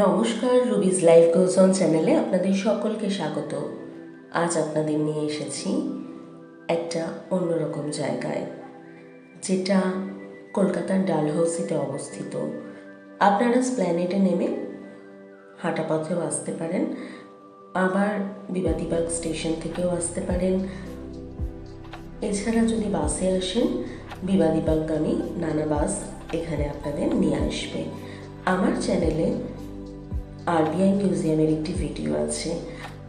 নমস্কার Ruby's life goes on চ্যানেলে আপনাদের সকলকে স্বাগত। আজ আপনাদের নিয়ে এসেছি একটা অন্যরকম জায়গায়, যেটা কলকাতার ডালহৌসিতে অবস্থিত। আপনারা স্প্ল্যানেটে নেমে হাঁটা পথেও আসতে পারেন, আবার বিবাদীবাগ স্টেশন থেকেও আসতে পারেন। এছাড়া যদি বাসে আসেন বিবাদীবাগগামী নানা বাস এখানে আপনাদের নিয়ে আসবে। আমার চ্যানেলে আরবিআই মিউজিয়ামের একটি ভিডিও আছে।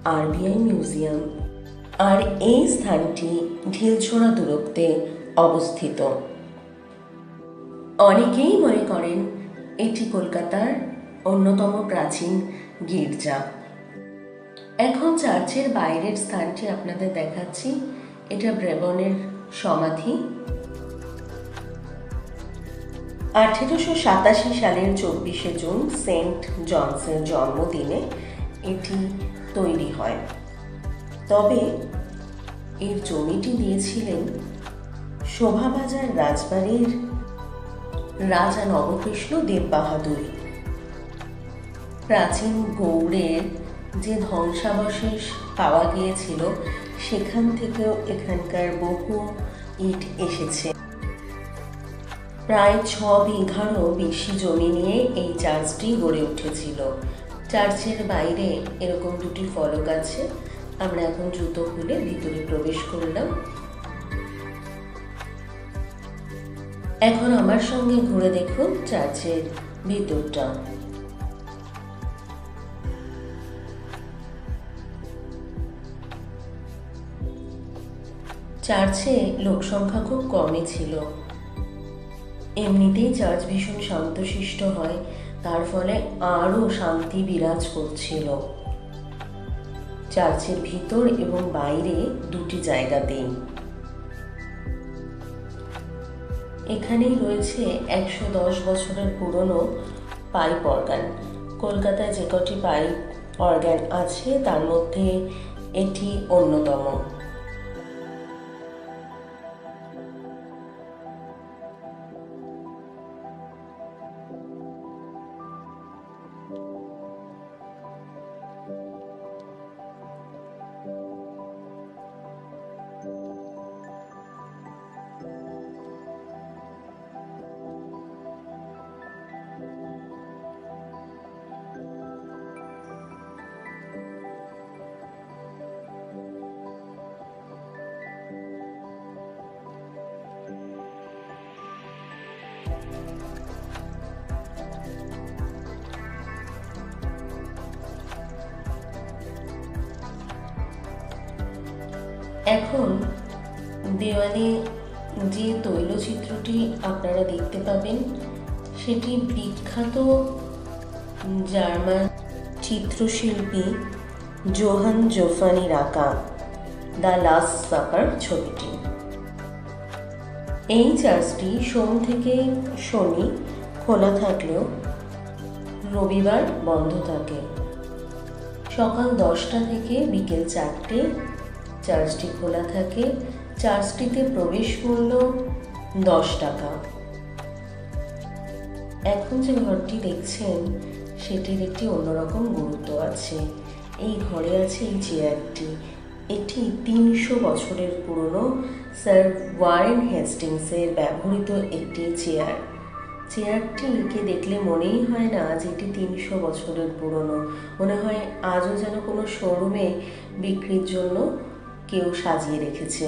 আরবিআই মিউজিয়াম আর এই স্থানটি ঢিলছোড়া দূরত্বে অবস্থিত। অনেকেই মনে করেন এটি কলকাতার অন্যতম প্রাচীন গির্জা। এখন চার্চের বাইরের স্থানটি আপনাদের দেখাচ্ছি। এটা ব্রেবনের সমাধি। আঠেরোশো সাতাশি সালের চব্বিশে জুন সেন্ট জনসের জন্মদিনে এটি তৈরি হয়। তবে এর জমিটি দিয়েছিলেন শোভাবাজার রাজবাড়ির রাজা নবকৃষ্ণ দেব বাহাদুর প্রাচীন গৌড়ের যে ধ্বংসাবশেষ পাওয়া গিয়েছিল, সেখান থেকেও এখানকার বহু ইট এসেছে। প্রায় ছ বিঘারও বেশি জমি নিয়ে এই চার্চটি গড়ে উঠেছিল। চার্চের বাইরে এরকম দুটি ফলক আছে। আমরা এখন জুতো খুলে ভিতরে প্রবেশ করলাম। এখন আমার সঙ্গে ঘুরে দেখুন চার্চের ভিতরটা। চার্চে লোক সংখ্যা খুব কমই ছিল। এমনিতেই চার্চ ভীষণ শান্তশিষ্ট হয়, তার ফলে আরও শান্তি বিরাজ করছিল। চার্চের ভিতর এবং বাইরে দুটি জায়গাতেই। এখানেই রয়েছে একশো দশ বছরের পুরনো পাইপ অর্গান। কলকাতায় যে কটি পাইপ অর্গান আছে, তার মধ্যে এটি অন্যতম। এখন দেওয়ালে যে তৈলচিত্রটি আপনারা দেখতে পাবেন, সেটি বিখ্যাত জার্মান চিত্রশিল্পী জোহান জোফানির আঁকা, দ্য লাস্ট সাপার ছবিটি। এই চার্চটি সোম থেকে শনি খোলা থাকলেও রবিবার বন্ধ থাকে। সকাল দশটা থেকে বিকেল চারটে চার্চটি খোলা থাকে। চার্চটিতে প্রবেশ মূল্য দশ টাকা। এখন যে ঘরটি দেখছেন, সেটির একটি অন্যরকম গুরুত্ব আছে। এই ঘরে আছে এই চেয়ারটি। এটি তিনশো বছরের পুরনো স্যার ওয়ারেন হেস্টিংসের ব্যবহৃত একটি চেয়ার। চেয়ারটিকে দেখলে মনেই হয় না যে এটি তিনশো বছরের পুরনো। মনে হয় আজও যেন কোনো শোরুমে বিক্রির জন্য কেউ সাজিয়ে রেখেছে।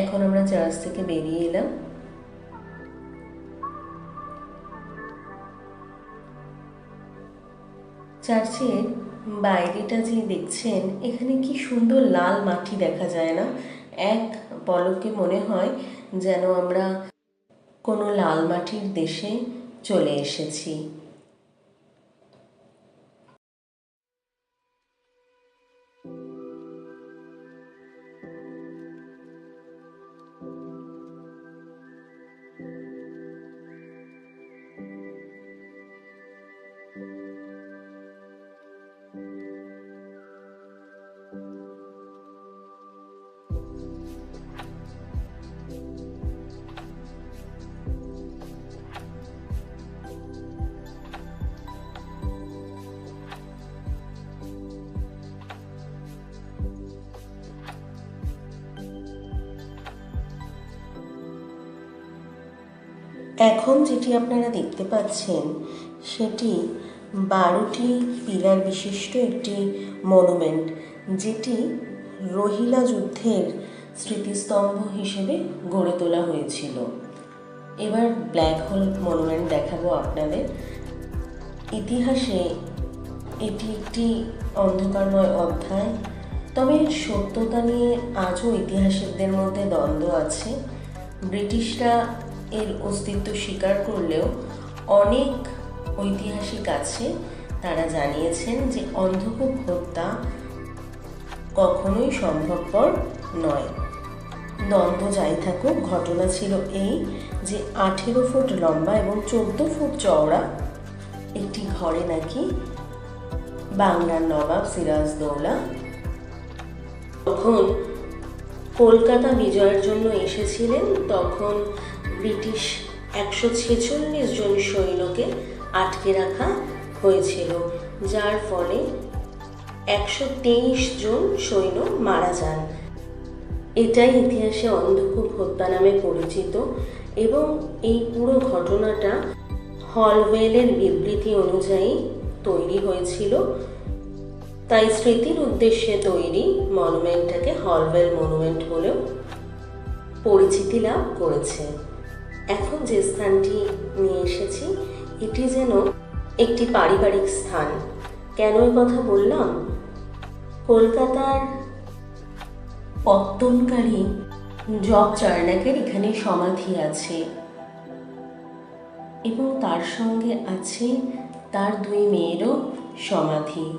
এখন আমরা চার্চ থেকে বেরিয়ে এলাম। চার্চের বাইরেটা যে দেখছেন, এখানে কি সুন্দর লাল মাটি দেখা যায় না? এক পলকে মনে হয় যেন আমরা কোনো লাল মাটির দেশে চলে এসেছি। এখন যেটি আপনারা দেখতে পাচ্ছেন, সেটি বারোটি পিলার বিশিষ্ট একটি মনুমেন্ট, যেটি রোহিলা যুদ্ধের স্মৃতিস্তম্ভ হিসেবে গড়ে তোলা হয়েছিল। এবার ব্ল্যাক হোল মনুমেন্ট দেখাবো আপনাদের। ইতিহাসে এটি একটি অন্ধকারময় অধ্যায়, তবে সত্যতা নিয়ে আজও ইতিহাসিকদের মধ্যে দ্বন্দ্ব আছে। ব্রিটিশরা এর অস্তিত্ব স্বীকার করলেও অনেক ঐতিহাসিক আছে। তারা জানিয়েছেন যে অন্ধকূপ হত্যা কখনোই সম্ভবপর নয়। দ্বন্দ্ব যাই থাকুক, ঘটনা ছিল এই যে আঠেরো ফুট লম্বা এবং চোদ্দ ফুট চওড়া একটি ঘরে নাকি বাংলার নবাব সিরাজদৌলা তখন কলকাতা বিজয়ের জন্য এসেছিলেন, তখন ব্রিটিশ একশো ছেচল্লিশ জন সৈন্যকে আটকে রাখা হয়েছিল, যার ফলে একশো তেইশ জন সৈন্য মারা যান। এটাই ইতিহাসে অন্ধকূপ হত্যা নামে পরিচিত এবং এই পুরো ঘটনাটা হলওয়েলের বিবৃতি অনুযায়ী তৈরি হয়েছিল। তাই স্মৃতির উদ্দেশ্যে তৈরি মনুমেন্টটাকে হলওয়েল মনুমেন্ট বলেও পরিচিতি লাভ করেছে। এখন যে স্থানটি নিয়ে এসেছি, এটি যেন একটি পারিবারিক স্থান। কেন কথা বললাম? কলকাতার পত্তনকারী জব চার্নাকের এখানে সমাধি আছে। এবং তার সঙ্গে আছে তার দুই মেয়েরও সমাধি।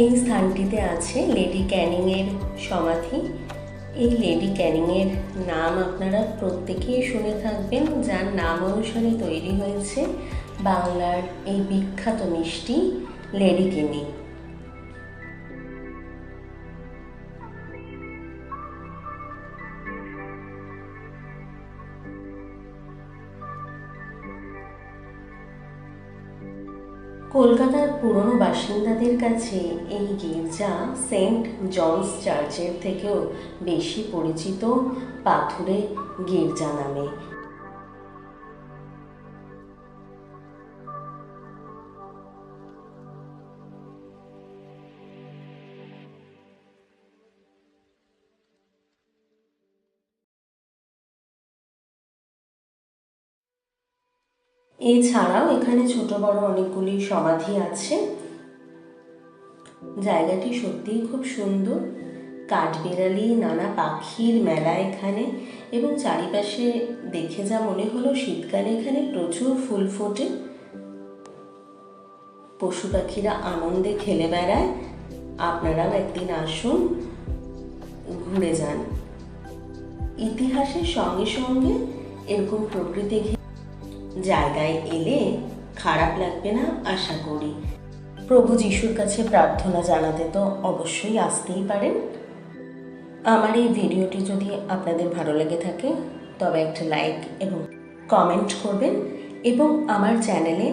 এই স্থানটিতে আছে লেডি ক্যানিংয়ের সমাধি। এই লেডি ক্যানিংয়ের নাম আপনারা প্রত্যেকেই শুনে থাকবেন, যার নাম অনুসারে তৈরি হয়েছে বাংলার এই বিখ্যাত মিষ্টি লেডি কিনি কলকাতার পুরনো বাসিন্দাদের কাছে এই গির্জা সেন্ট জনস চার্চের থেকেও বেশি পরিচিত পাথুরে গির্জা নামে। এছাড়াও এখানে ছোট বড় অনেকগুলি সমাধি আছে। জায়গাটি সত্যিই খুব সুন্দর। কাঠবিড়ালি, নানা পাখির মেলা এখানে এবং চারিপাশে দেখে যা মনে হলো শীতকালে এখানে প্রচুর ফুল ফোটে। পশু পাখিরা আনন্দে খেলে বেড়ায়। আপনারাও একদিন আসুন, ঘুরে যান। ইতিহাসের সঙ্গে সঙ্গে এরকম প্রকৃতি জায়গায় এলে খারাপ লাগবে না আশা করি। প্রভু যিশুর কাছে প্রার্থনা জানাতে তো অবশ্যই আসতেই পারেন। আমার এই ভিডিওটি যদি আপনাদের ভালো লেগে থাকে, তবে একটা লাইক এবং কমেন্ট করবেন এবং আমার চ্যানেলে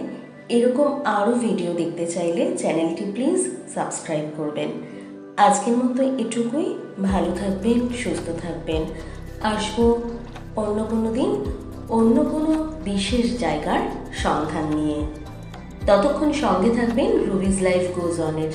এরকম আরও ভিডিও দেখতে চাইলে চ্যানেলটি প্লিজ সাবস্ক্রাইব করবেন। আজকের মতো এটুকুই, ভালো থাকবেন, সুস্থ থাকবেন। আসব অন্য কোনো দিন, অন্য কোনো বিশেষ জায়গার সন্ধান নিয়ে। ততক্ষণ সঙ্গে থাকবেন রুবিজ লাইফ গোজ অনের